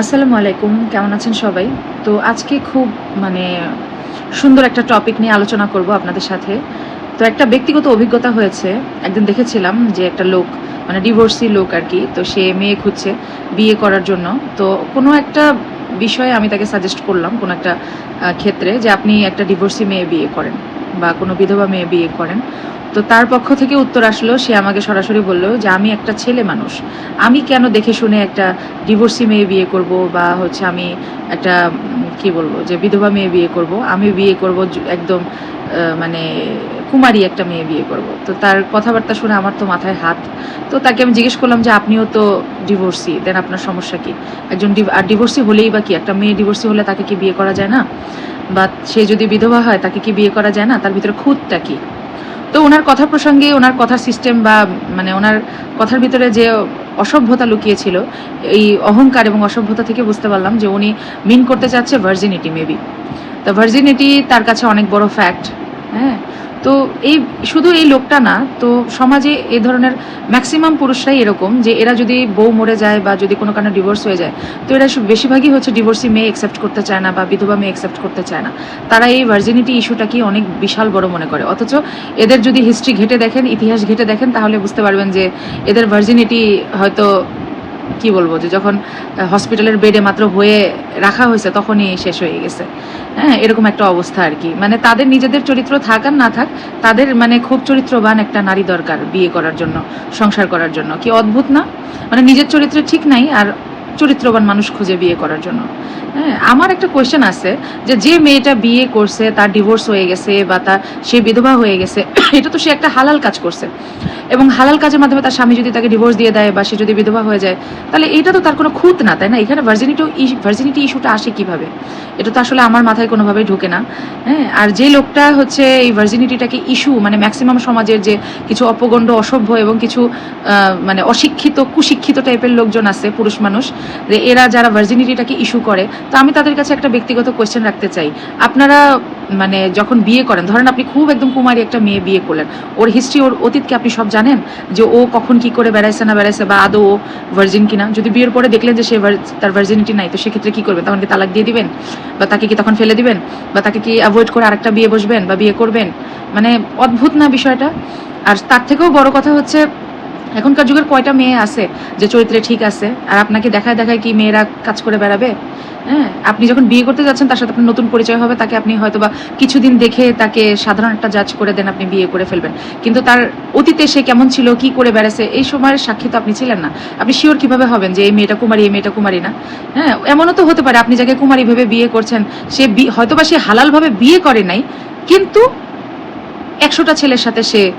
আসসালামু আলাইকুম, কেমন আছেন সবাই? তো আজকে খুব মানে সুন্দর একটা টপিক নিয়ে আলোচনা করব আপনাদের সাথে। তো একটা ব্যক্তিগত অভিজ্ঞতা হয়েছে, একদিন দেখেছিলাম যে একটা লোক মানে ডিভোর্সি লোক আর কি তো সে মেয়ে খুঁজছে বিয়ে করার জন্য। তো কোনো একটা বিষয়ে আমি তাকে সাজেস্ট করলাম, কোনো একটা ক্ষেত্রে যে আপনি একটা ডিভোর্সি মেয়ে বিয়ে করেন বা কোনো বিধবা মেয়ে বিয়ে করেন। তো তার পক্ষ থেকে উত্তর আসলো, সে আমাকে সরাসরি বলল যে আমি একটা ছেলে মানুষ। আমি কেন দেখে শুনে একটা ডিভোর্সি মেয়ে বিয়ে করব বা হচ্ছে আমি একটা কি বলব, যে বিধবা মেয়ে বিয়ে করব? আমি বিয়ে করব একদম মানে কুমারী একটা মেয়ে বিয়ে করব। তো তার কথাবার্তা শুনে আমার তো মাথায় হাত। তো তাকে আমি জিজ্ঞেস করলাম যে আপনিও তো ডিভোর্সি দেন আপনার সমস্যা কি? একজন আর ডিভোর্সি হলেই বা কি? একটা মেয়ে ডিভোর্সি হলে তাকে কি বিয়ে করা যায় না? বা সে যদি বিধবা হয়, তাকে কি বিয়ে করা যায় না? তার ভিতরে খুঁতটা কি? তো ওনার কথা প্রসঙ্গে, ওনার কথার সিস্টেম বা মানে ওনার কথার ভিতরে যে অসভ্যতা লুকিয়েছিল, এই অহংকার এবং অসভ্যতা থেকে বুঝতে পারলাম যে উনি মিন করতে চাচ্ছে ভার্জিনিটি মেবি তো ভার্জিনিটি তার কাছে অনেক বড় ফ্যাক্ট হ্যাঁ? তো এই শুধু এই লোকটা না, তো সমাজে এই ধরনের ম্যাক্সিমাম পুরুষরাই এরকম যে এরা যদি বউ মরে যায় বা যদি কোনো কারণে ডিভোর্স হয়ে যায়, তো এরা বেশিরভাগই হচ্ছে ডিভোর্সি মেয়ে অ্যাকসেপ্ট করতে চায় না বা বিধবা মেয়ে অ্যাকসেপ্ট করতে চায় না। তারা এই ভার্জিনিটি ইস্যুটাকে অনেক বিশাল বড় মনে করে। অথচ এদের যদি হিস্ট্রি ঘেটে দেখেন, ইতিহাস ঘেটে দেখেন, তাহলে বুঝতে পারবেন যে এদের ভার্জিনিটি হয়তো কি বলব যে যখন হসপিটালের বেডে মাত্র হয়ে রাখা হয়েছে তখনই শেষ হয়ে গেছে। হ্যাঁ এরকম একটা অবস্থা আর কি। মানে তাদের নিজেদের চরিত্র থাক আর না থাক, তাদের মানে খুব চরিত্রবান একটা নারী দরকার বিয়ে করার জন্য, সংসার করার জন্য। কি অদ্ভুত না? মানে নিজের চরিত্রে ঠিক নাই, আর চরিত্রবান মানুষ খুঁজে বিয়ে করার জন্য। হ্যাঁ আমার একটা কোয়েশ্চেন আছে যে যে মেয়েটা বিয়ে করছে, তার ডিভোর্স হয়ে গেছে বা তার, সে বিধবা হয়ে গেছে, এটা তো সে একটা হালাল কাজ করছে। এবং হালাল কাজের মাধ্যমে তার স্বামী যদি তাকে ডিভোর্স দিয়ে দেয় বা সে যদি বিধবা হয়ে যায়, তাহলে এটা তো তার কোনো খুঁত না, তাই না? এখানে ভার্জিনিটি ভার্জিনিটি ইস্যুটা আসে কীভাবে? এটা তো আসলে আমার মাথায় কোনোভাবেই ঢোকে না। হ্যাঁ আর যে লোকটা হচ্ছে এই ভার্জিনিটিটাকে ইস্যু মানে ম্যাক্সিমাম সমাজের যে কিছু অপগণ্ড, অসভ্য এবং কিছু মানে অশিক্ষিত, কুশিক্ষিত টাইপের লোকজন আছে, পুরুষ মানুষ যে এরা যারা ভার্জিনিটিটাকে ইস্যু করে, তো আমি তাদের কাছে একটা ব্যক্তিগত কোয়েশ্চেন রাখতে চাই। আপনারা মানে যখন বিয়ে করেন, ধরেন আপনি খুব একদম কুমারী একটা মেয়ে বিয়ে করলেন, ওর হিস্ট্রি ওর অতীতকে আপনি সব জানেন? যে ও কখন কি করে বেড়াইছে না বেড়াইছে বা আদৌ ও ভার্জিন কিনা? যদি বিয়ের পরে দেখলেন যে সে তার ভার্জিনিটি নাই, তো সেক্ষেত্রে কি করবেন? তখন কি তালাক দিয়ে দিবেন? বা তাকে কি তখন ফেলে দিবেন? বা তাকে কি অ্যাভয়েড করে আরেকটা বিয়ে বসবেন বা বিয়ে করবেন? মানে অদ্ভুত না বিষয়টা? আর তার থেকেও বড় কথা হচ্ছে এখনকার যুগের কয়টা মেয়ে আছে যে চরিত্রে ঠিক আছে? আর আপনাকে দেখায় দেখায় কি মেয়েরা কাজ করে বেড়াবে? হ্যাঁ আপনি যখন বিয়ে করতে যাচ্ছেন, তার সাথে আপনার নতুন পরিচয় হবে, তাকে আপনি হয়তো বা কিছুদিন দেখে তাকে সাধারণ একটা জাজ করে দেন, আপনি বিয়ে করে ফেলবেন। কিন্তু তার অতীতে সে কেমন ছিল, কি করে বেড়াছে এই সময়ের সাক্ষী তো আপনি ছিলেন না। আপনি শিওর কীভাবে হবেন যে এই মেয়েটা কুমারী, এই মেয়েটা কুমারী না? হ্যাঁ এমনও তো হতে পারে, আপনি যাকে কুমারী ভেবে বিয়ে করছেন, সে বি- হয়তোবা সে হালালভাবে বিয়ে করে নাই, কিন্তু একশোটা ছেলের সাথে সে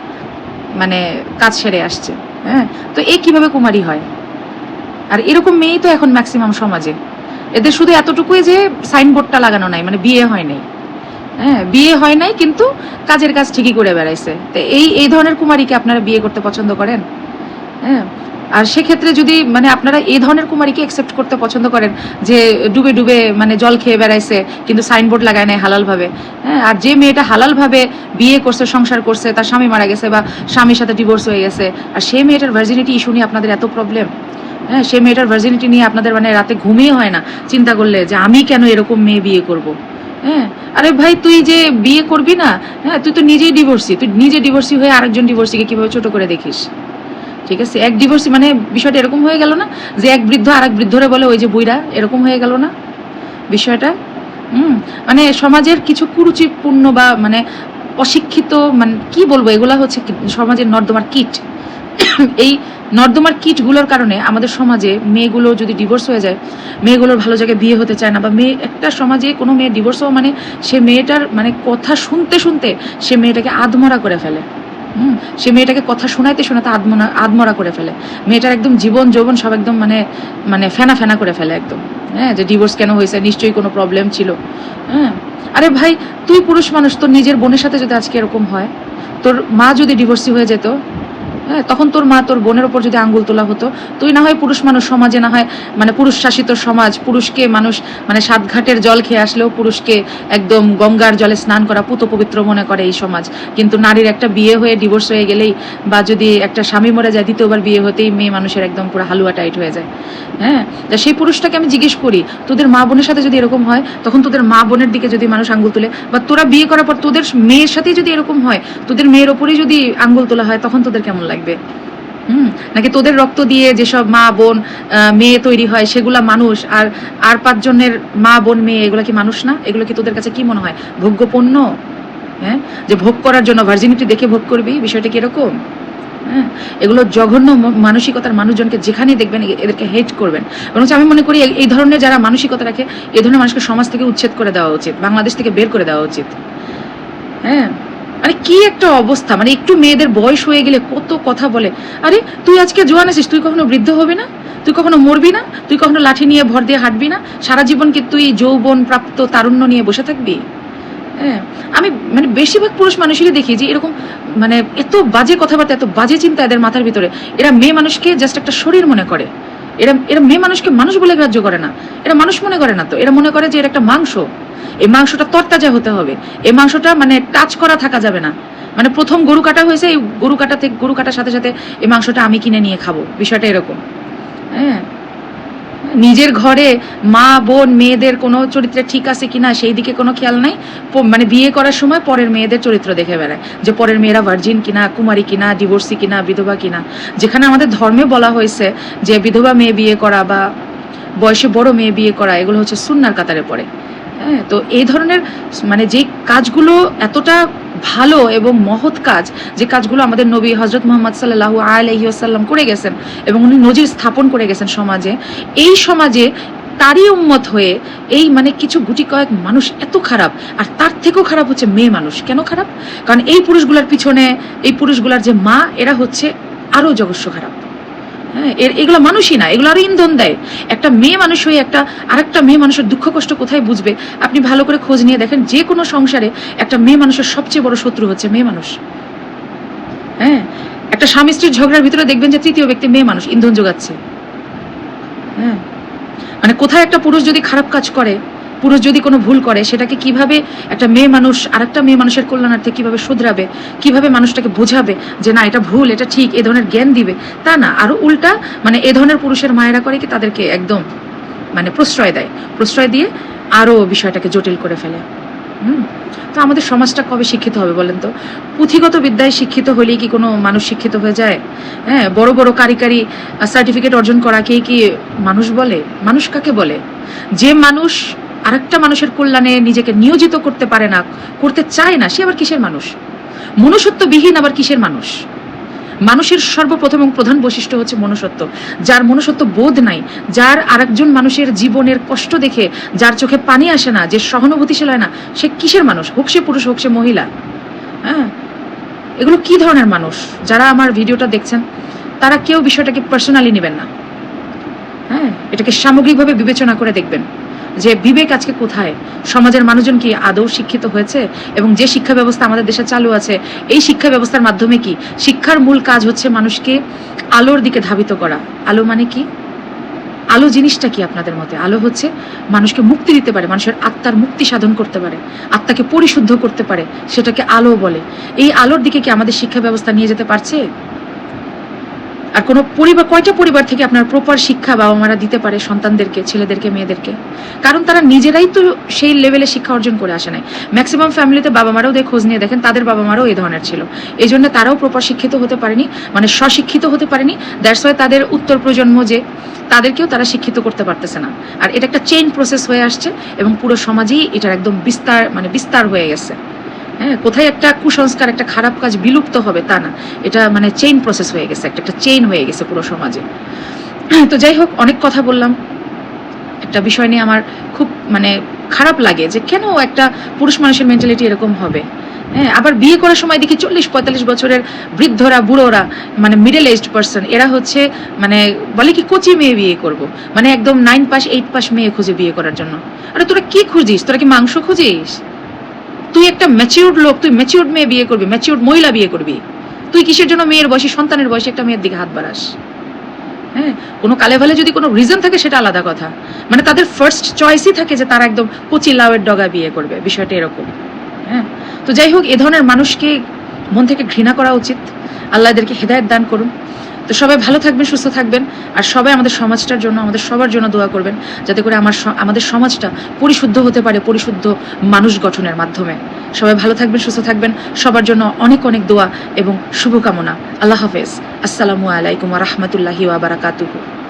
মানে কাজ সেরে আসছে। হ্যাঁ তো এ কীভাবে কুমারী হয়? আর এরকম মেয়েই তো এখন ম্যাক্সিমাম সমাজে। এদের শুধু এতটুকুই যে সাইনবোর্ডটা লাগানো নাই মানে বিয়ে হয় নাই। হ্যাঁ বিয়ে হয় নাই, কিন্তু কাজের কাজ ঠিকই করে বেড়াইছে। তো এই এই ধরনের কুমারীকে আপনারা বিয়ে করতে পছন্দ করেন? হ্যাঁ আর সেক্ষেত্রে যদি মানে আপনারা এই ধরনের কুমারীকে অ্যাকসেপ্ট করতে পছন্দ করেন, যে ডুবে ডুবে মানে জল খেয়ে বেড়াইছে, কিন্তু সাইনবোর্ড লাগায় নাই হালালভাবে হ্যাঁ? আর যে মেয়েটা হালালভাবে বিয়ে করছে, সংসার করছে, তার স্বামী মারা গেছে বা স্বামীর সাথে ডিভোর্স হয়ে গেছে, আর সেই মেয়েটার ভার্জিনিটি ইস্যু নিয়ে আপনাদের এত প্রবলেম হ্যাঁ? সেই মেয়েটার ভার্জিনিটি নিয়ে আপনাদের মানে রাতে ঘুমিয়ে হয় না, চিন্তা করলে যে আমি কেন এরকম মেয়ে বিয়ে করব হ্যাঁ? আরে ভাই, তুই যে বিয়ে করবি না হ্যাঁ? তুই তো নিজেই ডিভোর্সি তুই নিজে ডিভোর্সি হয়ে আরেকজন ডিভোর্সিকে কীভাবে ছোট করে দেখিস? ঠিক আছে? এক ডিভোর্সি মানে বিষয়টা এরকম হয়ে গেল না যে এক বৃদ্ধ আর এক বৃদ্ধরে বলে, ওই যে বইরা এরকম হয়ে গেল না বিষয়টা? হুম? মানে সমাজের কিছু কুরুচিপূর্ণ বা মানে অশিক্ষিত মানে কি বলব, এগুলা হচ্ছে সমাজের নর্দমার কিট। এই নর্দমার কিটগুলোর কারণে আমাদের সমাজে মেয়েগুলো যদি ডিভোর্স হয়ে যায়, মেয়েগুলোর ভালো জায়গায় বিয়ে হতে চায় না বা মেয়ে, একটা সমাজে কোনো মেয়ে ডিভোর্স হওয়া মানে সে মেয়েটার মানে কথা শুনতে শুনতে সে মেয়েটাকে আধমরা করে ফেলে। হুম, সে মেয়েটাকে কথা শোনাইতে শোনাতে আদমনা আদমরা করে ফেলে। মেয়েটার একদম জীবন যৌবন সব একদম মানে মানে ফেনা ফেনা করে ফেলে একদম। হ্যাঁ যে ডিভোর্স কেন হয়েছে, নিশ্চয়ই কোনো প্রবলেম ছিল। হ্যাঁ আরে ভাই, তুই পুরুষ মানুষ, তোর নিজের বোনের সাথে যদি আজকে এরকম হয়, তোর মা যদি ডিভোর্সি হয়ে যেত হ্যাঁ তখন তোর মা তোর বোনের ওপর যদি আঙ্গুল তোলা হতো, তুই না হয় পুরুষ মানুষ, সমাজে না হয় মানে পুরুষ শাসিত সমাজ, পুরুষকে মানুষ মানে সাত ঘাটের জল খেয়ে আসলেও পুরুষকে একদম গঙ্গার জলে স্নান করা পুত পবিত্র মনে করে এই সমাজ। কিন্তু নারীর একটা বিয়ে হয়ে ডিভোর্স হয়ে গেলেই বা যদি একটা স্বামী মরে যায়, দ্বিতীয়বার বিয়ে হতেই মেয়ে মানুষের একদম পুরো হালুয়া টাইট হয়ে যায়। হ্যাঁ তা সেই পুরুষটাকে আমি জিজ্ঞেস করি, তোদের মা বোনের সাথে যদি এরকম হয়, তখন তোদের মা বোনের দিকে যদি মানুষ আঙ্গুল তুলে, বা তোরা বিয়ে করার পর তোদের মেয়ের সাথেই যদি এরকম হয়, তোদের মেয়ের ওপরেই যদি আঙ্গুল তোলা হয়, তখন তোদের কেমন লাগবে হুম, নাকি তোদের রক্ত দিয়ে যেসব মা, বোন মেয়ে তৈরি হয় সেগুলা মানুষ আর আর পাঁচজনের মা, বোন, মেয়ে, এগুলো কি মানুষ না? এগুলো কি তোদের কাছে কি মনে হয়? ভোগ্যপণ্য? হ্যাঁ? যে ভোগ করার জন্য ভার্জিনিটি দেখে ভোগ করবি? বিষয়টা কি এরকম? হ্যাঁ? এগুলো জঘন্য মানসিকতার মানুষজনকে যেখানেই দেখবেন এদেরকে হেট করবেন। বরং আমি মনে করি এই ধরনের যারা মানসিকতা রাখে এই ধরনের মানুষকে সমাজ থেকে উচ্ছেদ করে দেওয়া উচিত, বাংলাদেশ থেকে বের করে দেওয়া উচিত। হ্যাঁ? মানে কি একটা অবস্থা? মানে একটু মেয়েদের বয়স হয়ে গেলে কত কথা বলে। আরে, তুই আজকে জোয়ান আছিস, তুই কখনো বৃদ্ধ হবি না? তুই কখনো মরবি না? তুই কখনো লাঠি নিয়ে ভর দিয়ে হাঁটবি না? সারা জীবন কি তুই যৌবন প্রাপ্ত তারুণ্য নিয়ে বসে থাকবি? হ্যাঁ আমি মানে বেশিরভাগ পুরুষ মানুষেরই দেখি যে এরকম মানে এত বাজে কথাবার্তা, এত বাজে চিন্তা এদের মাথার ভিতরে। এরা মেয়ে মানুষকে জাস্ট একটা শরীর মনে করে। এরা এরা মেয়ে মানুষকে মানুষ বলে গ্রাহ্য করে না। এরা মানুষ মনে করে না তো। এরা মনে করে যে এর একটা মাংস। এই মাংসটা তরতাজা হতে হবে। এই মাংসটা মানে টাচ করা থাকা যাবে না। মানে প্রথম গরু কাটা হয়েছে, এই গরু কাটা থেকে, গরু কাটার সাথে সাথে এই মাংসটা আমি কিনে নিয়ে খাব। বিষয়টা এরকম। হ্যাঁ? নিজের ঘরে মা, বোন, মেয়েদের কোনো চরিত্রে ঠিক আছে কি না সেই দিকে কোনো খেয়াল নাই। মানে বিয়ে করার সময় পরের মেয়েদের চরিত্র দেখে বেড়ায়। যে পরের মেয়েরা ভার্জিন কিনা, কুমারী কিনা ডিভোর্সি কিনা, বিধবা কিনা। যেখানে আমাদের ধর্মে বলা হয়েছে যে বিধবা মেয়ে বিয়ে করা বা বয়সে বড় মেয়ে বিয়ে করা, এগুলো হচ্ছে সুন্নার কাতারে পড়ে। হ্যাঁ তো এই ধরনের মানে যে কাজগুলো এতটা ভালো এবং মহৎ কাজ, যে কাজগুলো আমাদের নবী হজরত মোহাম্মদ সাল্লাহ আলহি আসাল্লাম করে গেছেন এবং উনি নজির স্থাপন করে গেছেন সমাজে, এই সমাজে তারই উম্মত হয়ে এই মানে কিছু গুটি কয়েক মানুষ এত খারাপ, আর তার থেকেও খারাপ হচ্ছে মেয়ে মানুষ। কেন খারাপ? কারণ এই পুরুষগুলার পিছনে, এই পুরুষগুলার যে মা, এরা হচ্ছে আরও জগস্য খারাপ। হ্যাঁ এগুলো মানুষই না, এগুলো আরও ইন্ধন দেয়। একটা মেয়ে মানুষ হয়ে একটা আরেকটা মেয়ে মানুষের দুঃখ কষ্ট কোথায় বুঝবে? আপনি ভালো করে খোঁজ নিয়ে দেখেন, যে কোনো সংসারে একটা মেয়ে মানুষের সবচেয়ে বড় শত্রু হচ্ছে মেয়ে মানুষ। হ্যাঁ একটা স্বামী স্ত্রীর ঝগড়ার ভিতরে দেখবেন যে তৃতীয় ব্যক্তি মেয়ে মানুষ, ইন্ধন যোগাচ্ছে। হ্যাঁ মানে কোথায় একটা পুরুষ যদি খারাপ কাজ করে পুরুষ যদি কোনো ভুল করে, সেটাকে কীভাবে একটা মেয়ে মানুষ, আরেকটা মেয়ে মানুষের কল্যাণার্থে কীভাবে শুধরাবে, কীভাবে মানুষটাকে বোঝাবে যে না, এটা ভুল, এটা ঠিক, এ ধরনের জ্ঞান দিবে, তা না আরও উল্টা মানে এ ধরনের পুরুষের মায়েরা করে কি তাদেরকে একদম মানে প্রশ্রয় দেয়। প্রশ্রয় দিয়ে আরও বিষয়টাকে জটিল করে ফেলে। হুম? তো আমাদের সমাজটা কবে শিক্ষিত হবে বলেন তো? পুঁথিগত বিদ্যায় শিক্ষিত হলেই কি কোনো মানুষ শিক্ষিত হয়ে যায়? হ্যাঁ বড় বড় কারিকারি সার্টিফিকেট অর্জন করাকেই কি মানুষ বলে? মানুষ কাকে বলে? যে মানুষ আরেকটা মানুষের কল্যাণে নিজেকে নিয়োজিত করতে পারে না, করতে চায় না, সে আবার কিসের মানুষ? মনুষ্যত্ববিহীন আবার কিসের মানুষ? মানুষের সর্বপ্রথম এবং প্রধান বৈশিষ্ট্য হচ্ছে মনুষ্যত্ব। যার মনুষ্যত্ব বোধ নাই, যার আরেকজন মানুষের জীবনের কষ্ট দেখে, যার চোখে পানি আসে না, যে সহানুভূতিশীল হয় না, সে কিসের মানুষ? হোক সে পুরুষ, হোক সে মহিলা। হ্যাঁ? এগুলো কি ধরনের মানুষ? যারা আমার ভিডিওটা দেখছেন, তারা কেউ বিষয়টাকে পার্সোনালি নেবেন না। হ্যাঁ? এটাকে সামগ্রিকভাবে বিবেচনা করে দেখবেন। যে বিবেক আজকে কোথায়? সমাজের মানুষজন কি আদৌ শিক্ষিত হয়েছে? এবং যে শিক্ষা ব্যবস্থা আমাদের দেশে চালু আছে, এই শিক্ষা ব্যবস্থার মাধ্যমে কি শিক্ষার মূল কাজ হচ্ছে মানুষকে আলোর দিকে ধাবিত করা? আলো মানে কি? আলো জিনিসটা কি আপনাদের মতে? আলো হচ্ছে মানুষকে মুক্তি দিতে পারে, মানুষের আত্মার মুক্তি সাধন করতে পারে, আত্মাকে পরিশুদ্ধ করতে পারে, সেটাকে আলো বলে। এই আলোর দিকে কি আমাদের শিক্ষা ব্যবস্থা নিয়ে যেতে পারছে? আর কোনো পরিবার কয়টা পরিবার থেকে আপনার প্রপার শিক্ষা বাবা মারা দিতে পারে সন্তানদেরকে, ছেলেদেরকে, মেয়েদেরকে? কারণ তারা নিজেরাই তো সেই লেভেলে শিক্ষা অর্জন করে আসে নাই। ম্যাক্সিমাম ফ্যামিলিতে বাবা মারাও দিয়ে খোঁজ নিয়ে দেখেন, তাদের বাবা মারাও এই ধরনের ছিল। এই জন্য তারাও প্রপার শিক্ষিত হতে পারেনি মানে স্বশিক্ষিত হতে পারেনি। দ্যাটস ওয়াই তাদের উত্তর প্রজন্ম যে, তাদেরকেও তারা শিক্ষিত করতে পারতেছে না। আর এটা একটা চেইন প্রসেস হয়ে আসছে এবং পুরো সমাজেই এটার একদম বিস্তার মানে বিস্তার হয়ে গেছে। হ্যাঁ কোথায় একটা কুসংস্কার, একটা খারাপ কাজ বিলুপ্ত হবে তা না। এটা মানে চেইন প্রসেস হয়ে গেছে, একটা একটা চেইন হয়ে গেছে পুরো সমাজে। তো যাই হোক, অনেক কথা বললাম। একটা বিষয় নিয়ে আমার খুব মানে খারাপ লাগে যে কেন একটা পুরুষ মানুষের মেন্টালিটি এরকম হবে। হ্যাঁ আবার বিয়ে করার সময় দেখি চল্লিশ, পঁয়তাল্লিশ বছরের বৃদ্ধরা, বুড়োরা মানে মিডল এজড পার্সন এরা হচ্ছে মানে বলে কি কচি মেয়ে বিয়ে করব। মানে একদম নাইন পাস এইট পাস মেয়ে খুঁজে বিয়ে করার জন্য। আরে তোরা কি খুঁজিস? তোরা কি মাংস খুঁজিস? তুই একটা ম্যাচিউর্ড লোক, তুই ম্যাচিউর্ড মেয়ে বিয়ে করবি ম্যাচিউর্ড মহিলা বিয়ে করবি। তুই কিসের জন্য মেয়ের বয়সে, সন্তানের বয়সে একটা মেয়ের দিকে হাত বাড়াস? হ্যাঁ? কোনো কালে ভালে যদি কোনো রিজন থাকে, সেটা আলাদা কথা। মানে তাদের ফার্স্ট চয়েসই থাকে যে তারা একদম কচি লাউয়ের ডগা বিয়ে করবে, বিষয়টা এরকম। হ্যাঁ? তো যাই হোক, এ ধরনের মানুষকে মন থেকে ঘৃণা করা উচিত। আল্লাহ এদেরকে হেদায়ত দান করুন। তো সবাই ভালো থাকবেন, সুস্থ থাকবেন, আর সবাই আমাদের সমাজটার জন্য, আমাদের সবার জন্য দোয়া করবেন, যাতে করে আমার আমাদের সমাজটা পরিশুদ্ধ হতে পারে পরিশুদ্ধ মানুষ গঠনের মাধ্যমে। সবাই ভালো থাকবেন, সুস্থ থাকবেন, সবার জন্য অনেক অনেক দোয়া এবং শুভকামনা। আল্লাহ হাফেজ। আসসালামু আলাইকুম রহমতুল্লাহি ওয়াবারাকাতুহু